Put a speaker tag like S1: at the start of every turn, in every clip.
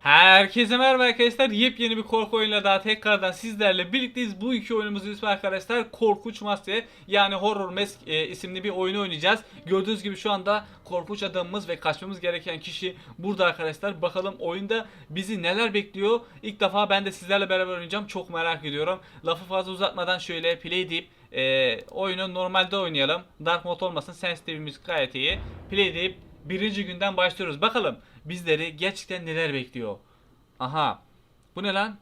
S1: Herkese merhaba arkadaşlar. Yepyeni bir korku oyunuyla daha tekrardan sizlerle birlikteyiz. Bu iki oyunumuzun ismi arkadaşlar Korkunç Maske yani Horror Mask e, isimli bir oyunu oynayacağız. Gördüğünüz gibi şu anda korkunç adamımız ve kaçmamız gereken kişi burada arkadaşlar. Bakalım oyunda bizi neler bekliyor. İlk defa ben de sizlerle beraber oynayacağım. Çok merak ediyorum. Lafı fazla uzatmadan şöyle play deyip e, oyunu normalde oynayalım. Dark mode olmasın. Sensitive'imiz gayet iyi. Play deyip birinci günden başlıyoruz. Bakalım bizleri gerçekten neler bekliyor. Aha. Bu ne lan?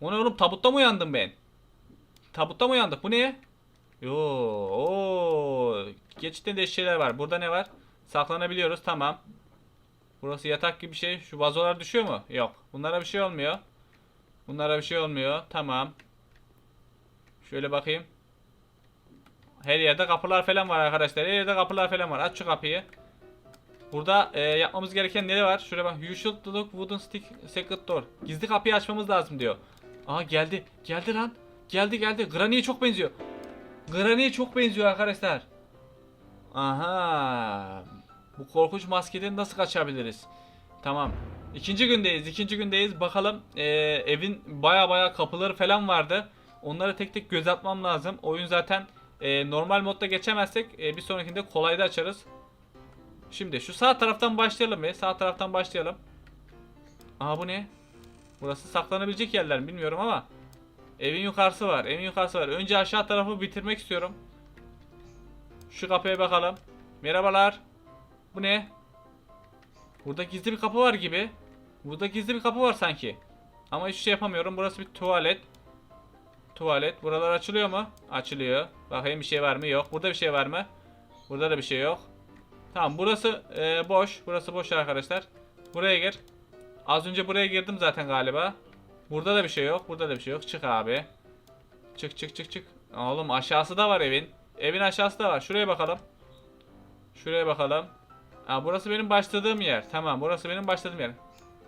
S1: O ne oğlum tabutta mı uyandım ben? Tabutta mı uyandık? Bu ne? Yo, oo. Gerçekten de şeyler var. Burada ne var? Saklanabiliyoruz. Tamam. Burası yatak gibi bir şey. Şu vazolar düşüyor mu? Yok. Bunlara bir şey olmuyor. Bunlara bir şey olmuyor. Tamam. Şöyle bakayım. Her yerde kapılar falan var arkadaşlar. Her yerde kapılar falan var. Aç şu kapıyı. Burada e, yapmamız gereken ne var? Şuraya bak. You should look wooden stick secret door. Gizli kapıyı açmamız lazım diyor. Aha geldi. Geldi lan. Geldi geldi. Granny'e çok benziyor. Granny'e çok benziyor arkadaşlar. Aha. Bu korkunç maskeden nasıl kaçabiliriz? Tamam. İkinci gündeyiz. ikinci gündeyiz. Bakalım e, evin baya baya kapıları falan vardı. Onları tek tek göz atmam lazım. Oyun zaten e, normal modda geçemezsek e, bir sonrakinde kolayda açarız. Şimdi şu sağ taraftan başlayalım be. Sağ taraftan başlayalım. Aha bu ne? Burası saklanabilecek yerler mi bilmiyorum ama. Evin yukarısı var. Evin yukarısı var. Önce aşağı tarafı bitirmek istiyorum. Şu kapıya bakalım. Merhabalar. Bu ne? Burada gizli bir kapı var gibi. Burada gizli bir kapı var sanki. Ama hiçbir şey yapamıyorum. Burası bir tuvalet. Tuvalet. Buralar açılıyor mu? Açılıyor. Bakayım bir şey var mı? Yok. Burada bir şey var mı? Burada da bir şey yok. Tamam burası e, boş. Burası boş arkadaşlar. Buraya gir. Az önce buraya girdim zaten galiba. Burada da bir şey yok. Burada da bir şey yok. Çık abi. Çık çık çık çık. Oğlum aşağısı da var evin. Evin aşağısı da var. Şuraya bakalım. Şuraya bakalım. Aa, burası benim başladığım yer. Tamam burası benim başladığım yer.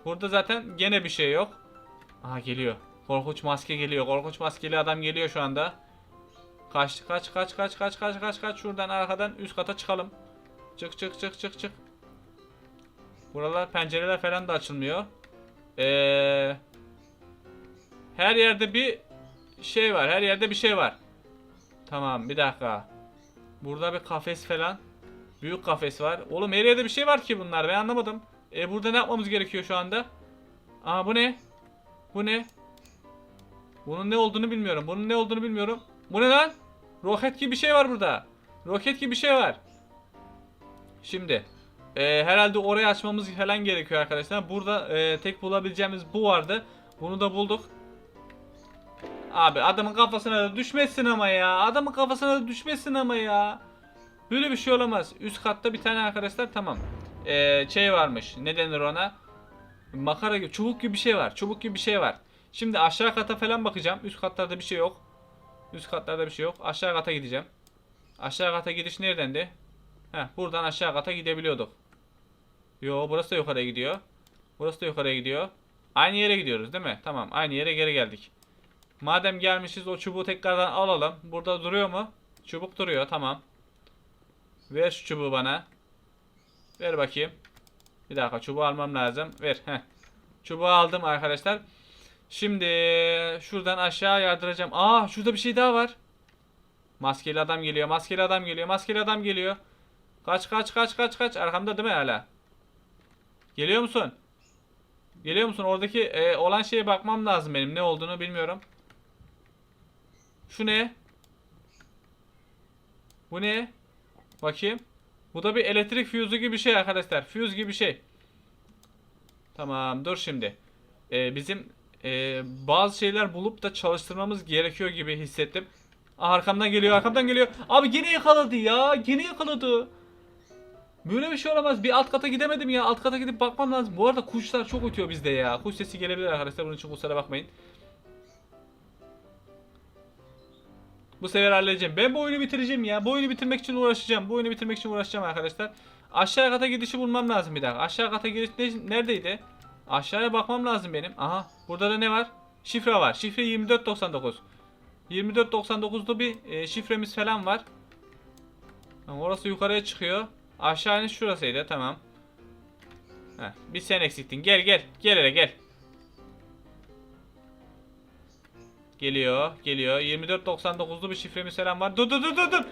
S1: Burada zaten gene bir şey yok. Aha geliyor. Korkunç maske geliyor. Korkunç maskeli adam geliyor şu anda. Kaç kaç kaç kaç kaç kaç kaç kaç şuradan arkadan üst kata çıkalım. Çık çık çık çık çık. Buralar pencereler falan da açılmıyor. Ee, her yerde bir şey var. Her yerde bir şey var. Tamam bir dakika. Burada bir kafes falan. Büyük kafes var. Oğlum her yerde bir şey var ki bunlar. Ben anlamadım. E burada ne yapmamız gerekiyor şu anda? Aa bu ne? Bu ne? Bunun ne olduğunu bilmiyorum. Bunun ne olduğunu bilmiyorum. Bu ne lan? Roket gibi bir şey var burada. Roket gibi bir şey var. Şimdi e, herhalde orayı açmamız falan gerekiyor arkadaşlar. Burada e, tek bulabileceğimiz bu vardı. Bunu da bulduk. Abi adamın kafasına da düşmesin ama ya. Adamın kafasına da düşmesin ama ya. Böyle bir şey olamaz. Üst katta bir tane arkadaşlar tamam. E, şey varmış. Ne denir ona? Makara gibi, çubuk gibi bir şey var. Çubuk gibi bir şey var. Şimdi aşağı kata falan bakacağım. Üst katlarda bir şey yok. Üst katlarda bir şey yok. Aşağı kata gideceğim. Aşağı kata gidiş neredendi? Heh, buradan aşağı kata gidebiliyorduk. Yo burası da yukarıya gidiyor. Burası da yukarıya gidiyor. Aynı yere gidiyoruz değil mi? Tamam aynı yere geri geldik. Madem gelmişiz o çubuğu tekrardan alalım. Burada duruyor mu? Çubuk duruyor tamam. Ver şu çubuğu bana. Ver bakayım. Bir dakika çubuğu almam lazım. Ver. Heh. Çubuğu aldım arkadaşlar. Şimdi şuradan aşağı yardıracağım. Aa şurada bir şey daha var. Maskeli adam geliyor. Maskeli adam geliyor. Maskeli adam geliyor. Kaç kaç kaç kaç kaç. Arkamda değil mi hala? Geliyor musun? Geliyor musun? Oradaki e, olan şeye bakmam lazım benim. Ne olduğunu bilmiyorum. Şu ne? Bu ne? Bakayım. Bu da bir elektrik füzü gibi bir şey arkadaşlar. Füz gibi bir şey. Tamam dur şimdi. E, bizim e, bazı şeyler bulup da çalıştırmamız gerekiyor gibi hissettim. Aa, arkamdan geliyor arkamdan geliyor. Abi gene yakaladı ya. Gene yakaladı. Böyle bir şey olamaz. Bir alt kata gidemedim ya. Alt kata gidip bakmam lazım. Bu arada kuşlar çok ötüyor bizde ya. Kuş sesi gelebilir arkadaşlar. Bunun için kusura bakmayın. Bu sefer halledeceğim. Ben bu oyunu bitireceğim ya. Bu oyunu bitirmek için uğraşacağım. Bu oyunu bitirmek için uğraşacağım arkadaşlar. Aşağı kata gidişi bulmam lazım bir dakika. Aşağı kata giriş ne- neredeydi? Aşağıya bakmam lazım benim. Aha. Burada da ne var? Şifre var. Şifre 2499. 2499'lu bir e, şifremiz falan var. Orası yukarıya çıkıyor. Aşağı iniş şurasıydı tamam. Heh, bir sen eksiktin. Gel gel. Gel hele gel. Geliyor, geliyor. 24.99'lu bir şifremiz falan var. Dur dur dur dur dur.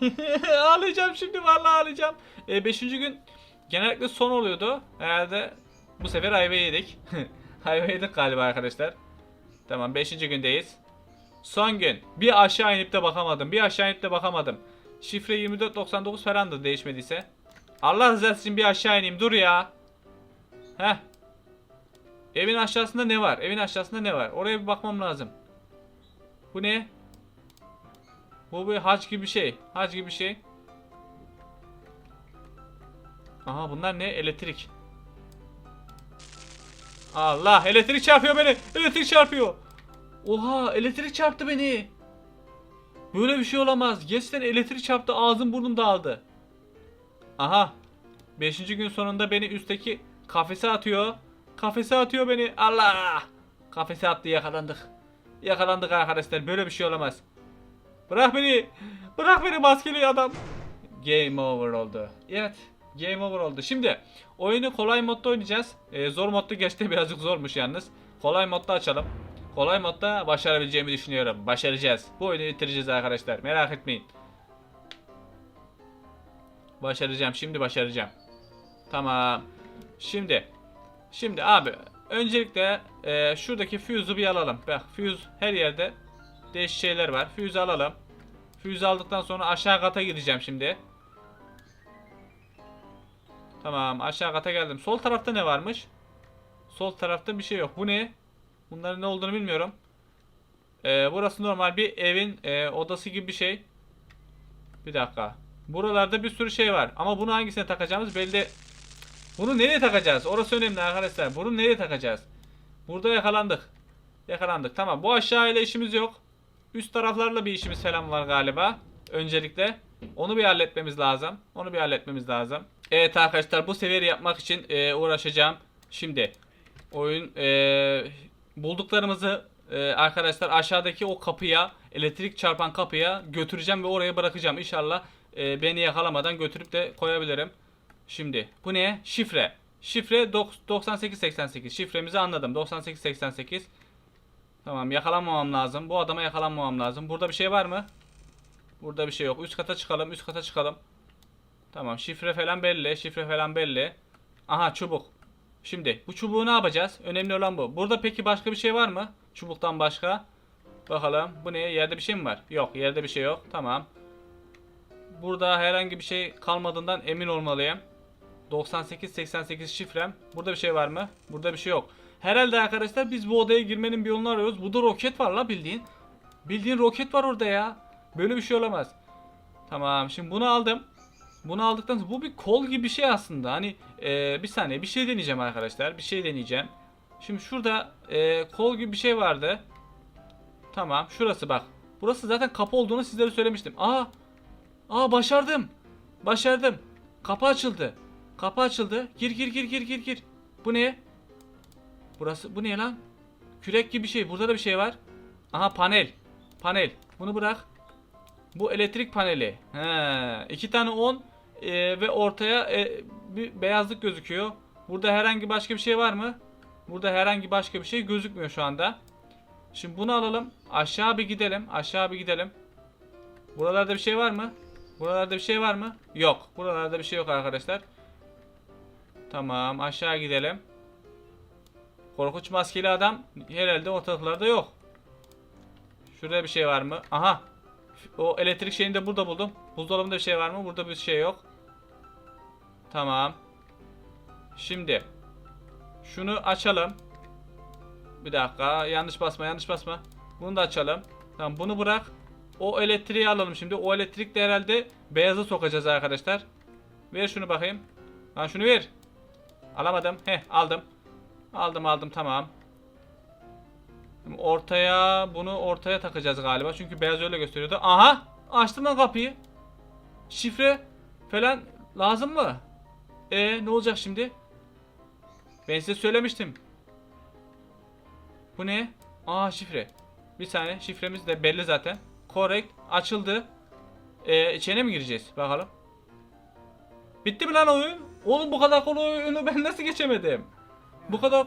S1: ağlayacağım şimdi vallahi ağlayacağım. E, beşinci gün genellikle son oluyordu. Herhalde bu sefer ayva yedik. ayva yedik galiba arkadaşlar. Tamam 5. gündeyiz. Son gün. Bir aşağı inip de bakamadım. Bir aşağı inip de bakamadım. Şifre 2499 falandı değişmediyse. Allah rızası için bir aşağı ineyim. Dur ya. Heh. Evin aşağısında ne var? Evin aşağısında ne var? Oraya bir bakmam lazım. Bu ne? Bu bir haç gibi bir şey. Haç gibi bir şey. Aha bunlar ne? Elektrik. Allah elektrik çarpıyor beni. Elektrik çarpıyor. Oha elektrik çarptı beni. Böyle bir şey olamaz. Gerçekten elektrik çarptı ağzım burnum dağıldı. Aha. Beşinci gün sonunda beni üstteki kafese atıyor. Kafese atıyor beni. Allah. Kafese attı yakalandık. Yakalandık arkadaşlar. Böyle bir şey olamaz. Bırak beni. Bırak beni maskeli adam. Game over oldu. Evet. Game over oldu. Şimdi oyunu kolay modda oynayacağız. Ee, zor modda geçti birazcık zormuş yalnız. Kolay modda açalım. Kolay modda başarabileceğimi düşünüyorum. Başaracağız. Bu oyunu bitireceğiz arkadaşlar. Merak etmeyin. Başaracağım. Şimdi başaracağım. Tamam. Şimdi. Şimdi abi. Öncelikle e, şuradaki fuse'u bir alalım. Bak fuse her yerde değişik şeyler var. Fuse alalım. Fuse aldıktan sonra aşağı kata gideceğim şimdi. Tamam aşağı kata geldim. Sol tarafta ne varmış? Sol tarafta bir şey yok. Bu ne? Bunların ne olduğunu bilmiyorum. Ee, burası normal bir evin e, odası gibi bir şey. Bir dakika. Buralarda bir sürü şey var. Ama bunu hangisine takacağımız belli Bunu nereye takacağız? Orası önemli arkadaşlar. Bunu nereye takacağız? Burada yakalandık. Yakalandık. Tamam. Bu aşağı ile işimiz yok. Üst taraflarla bir işimiz falan var galiba. Öncelikle. Onu bir halletmemiz lazım. Onu bir halletmemiz lazım. Evet arkadaşlar bu seviyeyi yapmak için e, uğraşacağım. Şimdi oyun e, bulduklarımızı e, arkadaşlar aşağıdaki o kapıya elektrik çarpan kapıya götüreceğim ve oraya bırakacağım. İnşallah e, beni yakalamadan götürüp de koyabilirim. Şimdi bu ne? Şifre. Şifre dok- 9888. Şifremizi anladım. 9888. Tamam yakalanmamam lazım. Bu adama yakalanmamam lazım. Burada bir şey var mı? Burada bir şey yok. Üst kata çıkalım. Üst kata çıkalım. Tamam şifre falan belli. Şifre falan belli. Aha çubuk. Şimdi bu çubuğu ne yapacağız? Önemli olan bu. Burada peki başka bir şey var mı? Çubuktan başka. Bakalım. Bu ne? Yerde bir şey mi var? Yok. Yerde bir şey yok. Tamam. Burada herhangi bir şey kalmadığından emin olmalıyım. 9888 şifrem. Burada bir şey var mı? Burada bir şey yok. Herhalde arkadaşlar biz bu odaya girmenin bir yolunu arıyoruz. Burada roket var la bildiğin. Bildiğin roket var orada ya. Böyle bir şey olamaz. Tamam şimdi bunu aldım. Bunu aldıktan sonra bu bir kol gibi bir şey aslında. Hani e, bir saniye bir şey deneyeceğim arkadaşlar. Bir şey deneyeceğim. Şimdi şurada e, kol gibi bir şey vardı. Tamam şurası bak. Burası zaten kapı olduğunu sizlere söylemiştim. Aa Aa başardım. Başardım. Kapı açıldı. Kapı açıldı. Gir gir gir gir gir gir. Bu ne? Burası bu ne lan? Kürek gibi bir şey. Burada da bir şey var. Aha panel. Panel. Bunu bırak. Bu elektrik paneli. He, iki tane 10 e, ve ortaya e, bir beyazlık gözüküyor. Burada herhangi başka bir şey var mı? Burada herhangi başka bir şey gözükmüyor şu anda. Şimdi bunu alalım. Aşağı bir gidelim. Aşağı bir gidelim. Buralarda bir şey var mı? Buralarda bir şey var mı? Yok. Buralarda bir şey yok arkadaşlar. Tamam aşağı gidelim. Korkunç maskeli adam herhalde ortalıklarda yok. Şurada bir şey var mı? Aha. O elektrik şeyini de burada buldum. Buzdolabında bir şey var mı? Burada bir şey yok. Tamam. Şimdi. Şunu açalım. Bir dakika. Yanlış basma yanlış basma. Bunu da açalım. Tamam bunu bırak. O elektriği alalım şimdi. O elektrik de herhalde beyaza sokacağız arkadaşlar. Ver şunu bakayım. Lan şunu ver. Alamadım. Heh aldım. Aldım aldım tamam. Ortaya bunu ortaya takacağız galiba. Çünkü beyaz öyle gösteriyordu. Aha! Açtım lan kapıyı. Şifre falan lazım mı? E ne olacak şimdi? Ben size söylemiştim. Bu ne? Aa şifre. Bir saniye şifremiz de belli zaten. Correct açıldı. Ee, içine mi gireceğiz? Bakalım. Bitti mi lan oyun? Oğlum bu kadar kolay oyunu ben nasıl geçemedim? Bu kadar...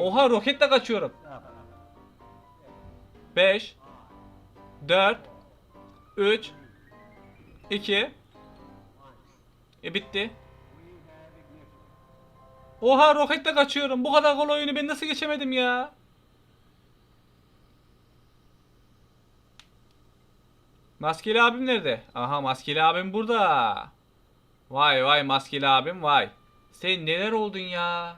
S1: Oha roketle kaçıyorum. 5 4 3 2 E bitti. Oha roketle kaçıyorum. Bu kadar kolay oyunu ben nasıl geçemedim ya? Maskeli abim nerede? Aha maskeli abim burada. Vay vay maskeli abim vay. Sen neler oldun ya?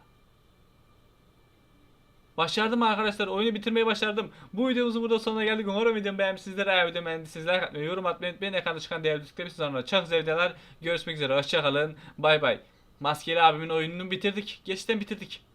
S1: Başardım arkadaşlar. Oyunu bitirmeyi başardım. Bu videomuzun burada sonuna geldik. Umarım videomu beğenmişsinizdir. Eğer videomu beğendiyseniz like atmayı, yorum atmayı unutmayın. Ekranda çıkan değerli düşükleri sonra çok güzel videolar. Görüşmek üzere. Hoşçakalın. Bay bay. Maskeli abimin oyununu bitirdik. Geçten bitirdik.